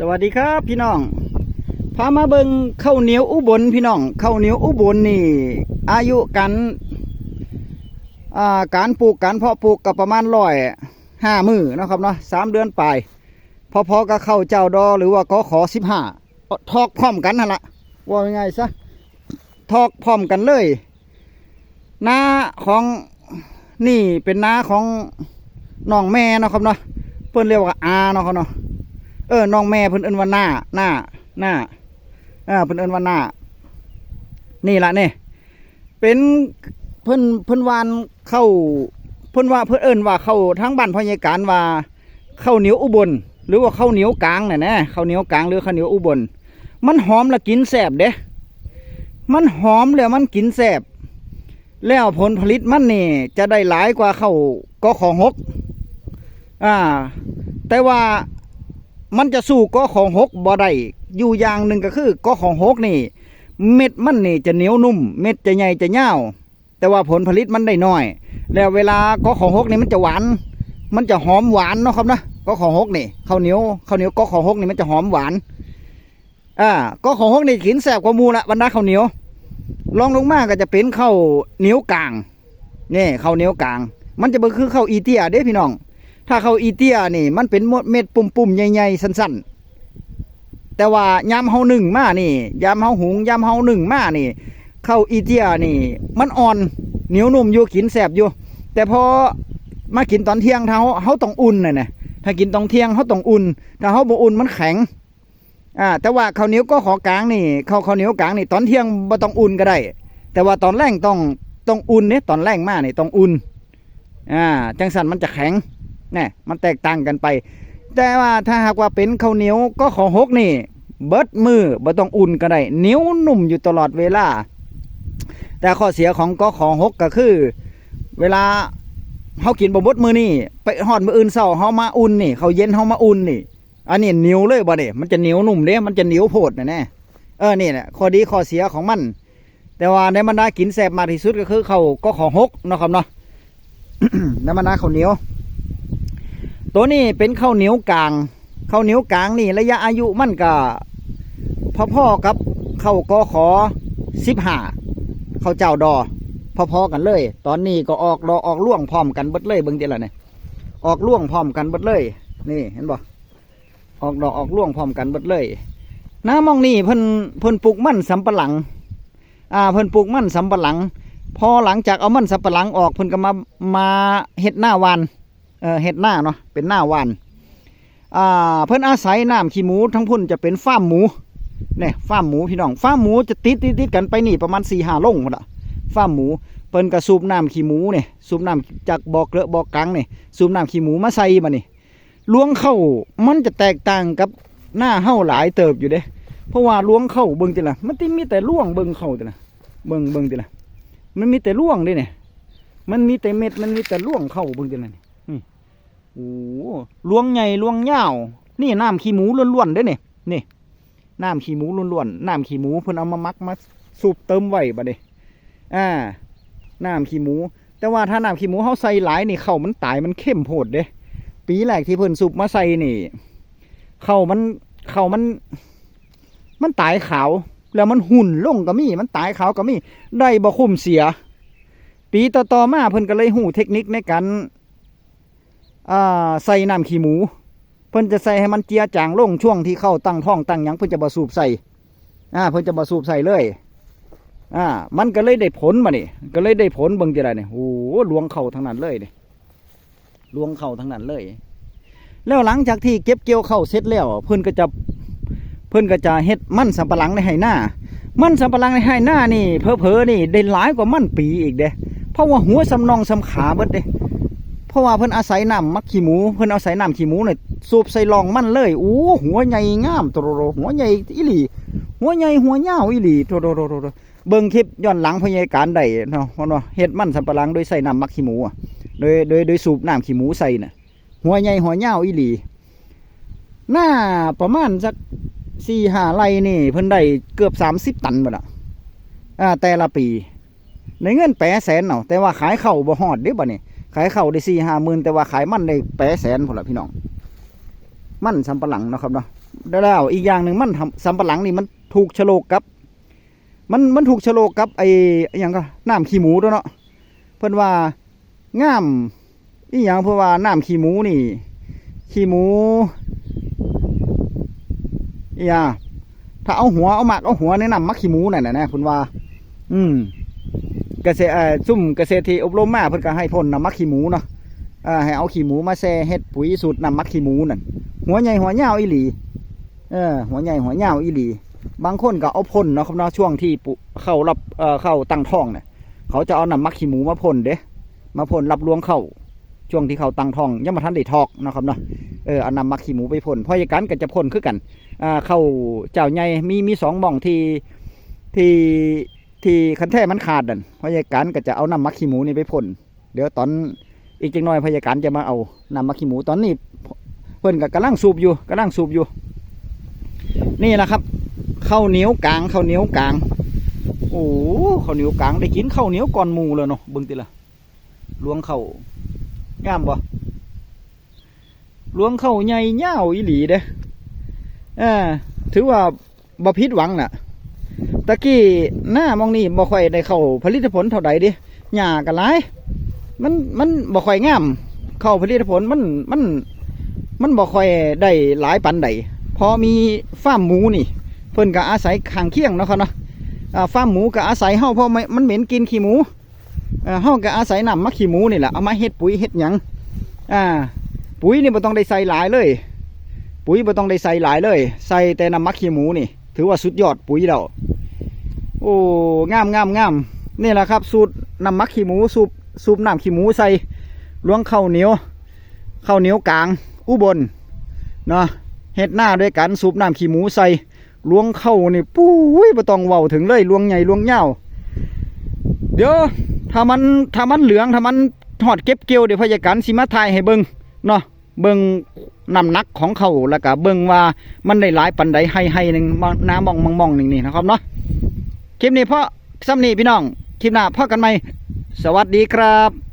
สวัสดีครับพี่น้อง พามาเบิงข้าวเหนียวอุบลพี่น้องข้าวเหนียวอุบลนี่ อายุกันอ่าการปลูกการเพาะปลูกกับประมาณร้อยห้ามือนะครับเนาะสามเดือนไปพอๆกับข้าวเจ้าดอหรือว่าก็ขอสิบห้าทอกพร้อมกันนั่นละว่ายังไงซะทอกพร้อมกันเลยหน้าของนี่เป็นหน้าของน้องแม่นะครับเนาะเพิ่นเรียกว่าอาเนาะครับเนาะ เออน้องแม่เพิ่นเอิ้นว่าหน้าหน้าหน้าอ่าเพิ่นเอิ้นว่าหน้านี่ล่ะนี่เป็นเพิ่นเพิ่นวานเข้าเพิ่นว่าเพิ่นเอิ้นว่าเข้าทั้งบ้านพญาการว่าเข้าเหนียวอุบล หรือว่าเข้าเหนียวกลางน่ะนะข้าเหนียวกลางหรือข้าเหนียวอุบล มันหอมและกินแซ่บเด้มันหอมแล้วมันกินแซ่บแล้วผลผลิตมันนี่จะได้หลายกว่าเข้าก็ของหกอ่า แต่ว่า มันจะสู้ก็ของหกบ่ได้อยู่อย่างหนึ่งก็คือก็ของหกนี่ เม็ดมันนี่จะเหนียวนุ่ม เม็ดจะใหญ่จะยาแต่ว่าผลผลิตมันได้น้อย แล้วเวลาก็ของหกนี่มันจะหวาน มันจะหอมหวานเนาะครับนะก็ของหกนี่ข้าวเหนียวข้าวเหนียวก็ของหกนี่มันจะหอมหวานอ่าก็ของหกนี่กินแซ่บกว่ามูละบรรดาข้าวเหนียวลองลงมาก็จะเป็นข้าวเหนียวกลางนี่ข้าวเหนียวกลาง มันจะเป็นคือข้าวอีเตียเด้พี่น้อง ถ้าเขาอีเตียนี่ มันเป็นเม็ดปุ่มๆใหญ่ๆสั้นๆ แต่ว่ายามเฮาหนึ่งมานี่ยามเฮาหุงยามเฮาหนึ่งมานี่เข้าอีเตียนี่ มันอ่อนเหนียวนุ่มอยู่กินแสบอยู่ แต่พอมากินตอนเที่ยงเฮาเฮาต้องอุ่นน่ะนะถ้ากินตอนเที่ยงเฮาต้องอุ่น ถ้าเฮาบ่อุ่นมันแข็งอ่าแต่ว่าข้าวเหนียวก็ขอกลางนี่ข้าวข้าวเหนียวกลางนี่ตอนเที่ยงบ่ต้องอุ่นก็ได้ แต่ว่าตอนแรกต้องต้องอุ่นเนี่ยตอนแรกมานี่ต้องอุ่นอ่าจังสันมันจะแข็ง นี่มันแตกต่างกันไป แต่ว่าถ้าหากว่าเป็นข้าวเหนียวก็ของหกนี่ เบิดมือบ่ต้องอุ่นก็ได้เหนียวนุ่มอยู่ตลอดเวลา แต่ข้อเสียของก็ของหกก็คือ เวลาเฮากินบ่เบดมือนี่ไปหอดมืออื่นเช้าเฮามาอุ่นนี่เขาเย็นเฮามาอุ่นนี่ อันนี้เหนียวเลยบ่เด้มันจะเหนียวนุ่มเด้มันจะเหนียวโพดน่ะแน่เออนี่แหละข้อดีข้อเสียของมัน แต่ว่าในบรรดากินแซ่บมากที่สุดก็คือเขาก็ของหกนะครับเนาะในบรรดาข้าวเหนียว ตัวนี้เป็นข้าวเหนียวกลางข้าวเหนียวกลางนี่ระยะอายุมันก็พ่อๆกับข้าวกอขอสิบห้าข้าวเจ้าดอพอๆกันเลย ตอนนี้ก็ออกดอกออกล่วงพร้อมกันเบิดเลยเบิ่งเดี๋ยวละเนี่ยออกล่วงพร้อมกันเบิดเลย นี่เห็นบ่ออกดอกออกล่วงพร้อมกันเบิดเลยน้ามองนี่เพิ่นเพิ่นปลูกมันสำปะหลัง อ่าเพิ่นปลูกมันสำปะหลัง พอหลังจากเอามันสำปะหลังออกเพิ่นก็มามาเฮ็ดหน้าวาน เห็ดหน้าเนาะเป็นหน้าวานอ่าเพิ่นอาศัยน้ำขี้หมูทั้งพุ่นจะเป็นฟาร์มหมูเนี่ยฟาร์มหมูพี่น้องฟาร์มหมูจะติดติดติดกันไปนี่ประมาณสี่ห้าลงหมดอะฟาร์มหมูเพิ่นกระสูบน้ำขี้หมูเนี่ยสูบน้ำจากบ่อเกลือบ่อกังเนี่ยสูบน้ำขี้หมูมาใส่มานี่ล้วงเข้ามันจะแตกต่างกับหน้าเฮาหลายเติบอยู่เด้ เพราะว่าล้วงเข้าเบิ่งติละมันติมีแต่ล่วงเบิ่งเข้าติละเบิ่งเบิ่งติละมันมีแต่ล่วงด้เนี่ยมันมีแต่เม็ดมันมีแต่ล่วงเข้าเบิ่งติละนี่ โอ้ลวงใหญ่ลวงยาวนี่น้ำขี้หมูล้วนๆด้เนี่ยนี่น้ำขี้หมูล้วนๆน้ำขี้หมูเพิ่นเอามามักมาสูบเติมไว้บัดนี้อ่าน้ำขี้หมู แต่ว่าถ้าน้ำขี้หมูเฮาใส่หลายนี่เข้ามันตายมันเข้มโพดเด้ ปีแรกที่เพิ่นสูบมาใส่นี่ เข้ามันเข้ามัน มันตายขาว แล้วมันหุ่นลงก็มี มันตายขาวก็มี ได้บ่คุ้มเสีย ปีต่อๆมาเพิ่นก็เลยหูเทคนิคในการ ใส่น้ำขี้หมู เพิ่นจะใส่ให้มันเจียจางลงช่วงที่เข้าตั้งท้องตั้งยังเพิ่นจะบ่สูบใส่อ่าเพิ่นจะบ่สูบใส่เลยอ่ามันก็เลยได้ผลมานี่ก็เลยได้ผลเบิ่งทีไรเนี่ยโอ้โหลวงเข่าทั้งนั้นเลยนี่ลวงเข่าทั้งนั้นเลย แล้วหลังจากที่เก็บเกี่ยวเข้าเสร็จแล้วเพิ่นก็จะเพิ่นก็จะเฮ็ดมันสำปะหลังในไหหน้า มันสำปะหลังในไหหน้านี่เพอๆนี่ได้หลายกว่ามันปีอีกเด้เพราะว่าหัวสำนองสำขาเบิดเด้ เพราะว่าเพิ่นอาศัยน้ำมักขี้หมู เพิ่นอาศัยน้ำขี้หมูเนี่ยสูบใส่รองมันเลยโอ้หัวใหญ่งามโตโรโรหัวใหญ่อีหลี หัวใหญ่หัวยาวอีหลีโตโรโรโรเบิ่งคลิปย้อนหลังพยาการได้เนาะเพราะว่าเฮ็ดมันสำปะหลังโดยใส่น้ำมักขี้หมูอะโดยโดยโดยสูบน้ำขี้หมูใส่น่ะหัวใหญ่หัวยาวอีหลีหน้าประมาณสักสี่ห้าไร่นี่ เพิ่นได้เกือบสามสิบตันหมดละอ่าแต่ละปี ในเงินแปดแสนเนาะแต่ว่าขายเข่าบ่ฮอดเด้บ่เนี่ ขายเข่าได้สี่ห้าหมื่นแต่ว่าขายมันได้แปดแสนพอละพี่น้อง มันสำปะหลังนะครับเนาะแล้วอีกอย่างหนึ่งมันทำสำปะหลังนี่มันถูกฉลกกับ มันมันถูกฉลกกับไอ้อย่างก็น้ำขี้หมูด้วยเนาะเพิ่นว่าง่ามอีหยังเพิ่นว่าน้ำขี้หมูนี่ ขี้หมูอีหยังถ้าเอาหัวเอาหมักเอาหัวแนะนำมักขี้หมูนั่นน่ะนะเพิ่นว่า อืม เกษตรซุ่มเกษตรที่อบรมมาเพิ่นก็ให้พ่นน้ำมักขี้หมูเนาะอ่าให้เอาขี้หมูมาแช่เฮ็ดปุ๋ยสูตรน้ำมักขี้หมูนั่นหัวใหญ่หัวยาวอีหลีเออหัวใหญ่หัวยาวอีหลี บางคนก็เอาพ่นเนาะครับเนาะช่วงที่เข้ารับเอ่อเข้าตั้งท้องเนี่ยเขาจะเอาน้ำมักขี้หมูมาพ่นเด้มาพ่นรับรวงเข้าช่วงที่เขาตั้งท้องยังมาทันได้ทอกนะครับเนาะเออเอาน้ำมักขี้หมูไปพ่นเพราะอย่างนั้นก็จะพ่นคือกันอ่าเข้าเจ้าใหญ่มีมีสองหม่องที่ที่ ที่คันแท้มันขาดนั่นพราะอย่างนั้นก็จะเอาน้ำมักขี้หมูนี่ไปพ่นเดี๋ยวตอนอีกจังน้อยพยาการจะมาเอาน้ำมักขี้หมูตอนนี้เพิ่นก็กำลังสูบอยู่กำลังสูบอยู่ นี่แหละครับข้าวเหนียวกลางข้าวเหนียวกลางโอ้ข้าวเหนียวกลางได้กินข้าวเหนียวก่อนหมูเลยเนาะบิ่งติละลวงเข้างามบ่ลวงเข้าใหญ่ยาอีหลีเด้เออถือว่าบ่ผิดหวังน่ะ ตะกี้หน้ามองนี่บ่ค่อยได้เข้าผลิตผลเท่าใดดิหญ้าก็หลายมันมันบ่ค่อยงาม เข้าผลิตผลมันมัน มันบ่ค่อยได้หลายปันใดพอมีฟาร์มหมูนี่ เพิ่นก็อาศัยข้างเคียงเนาะครับเนาะอ่าฟาร์มหมูก็อาศัยเฮาเพราะมันเหม็นกินขี้หมูเอ่อเฮาก็อาศัยน้ำมักขี้หมูนี่แหละเอามาเฮ็ดปุ๋ยเฮ็ดหยังอ่า ปุ๋ยนี่บ่ต้องได้ใส่หลายเลย ปุ๋ยบ่ต้องได้ใส่หลายเลย ใส่แต่น้ำมักขี้หมูนี่ ถือว่าสุดยอดปุ๋ยแล้ว อ้งามงามงามนี่แหละครับ สูตรน้ำมักขี้หมูสูบสูบน้ำขี้หมูใส่ล้วงข้าวเหนียวข้าวเหนียวกลาง อุบลเนาะเฮ็ดหน้าด้วยกันสูบน้ำขี้หมูใส่ล้วงเข้านี่ปุ้ยบ่ต้องเว้าถึงเลยล้วงใหญ่ล้วงยาวเดี๋ยวถ้ามันถ้ามันเหลืองถ้ามันหอดเก็บเกี่ยวเดี๋ยวพยาการสิมาถ่ายให้เบิ่งเนาะเบิ่งน้ำหนักของเขาแล้วก็เบิ่งว่ามันได้หลายปันใดให้ให้หนึ่งน้ำมองมองมองหนึ่งนี่นะครับเนาะ คลิปนี้พ่อซ้ำนี้พี่น้อง คลิปหน้าพ่อกันไหม สวัสดีครับ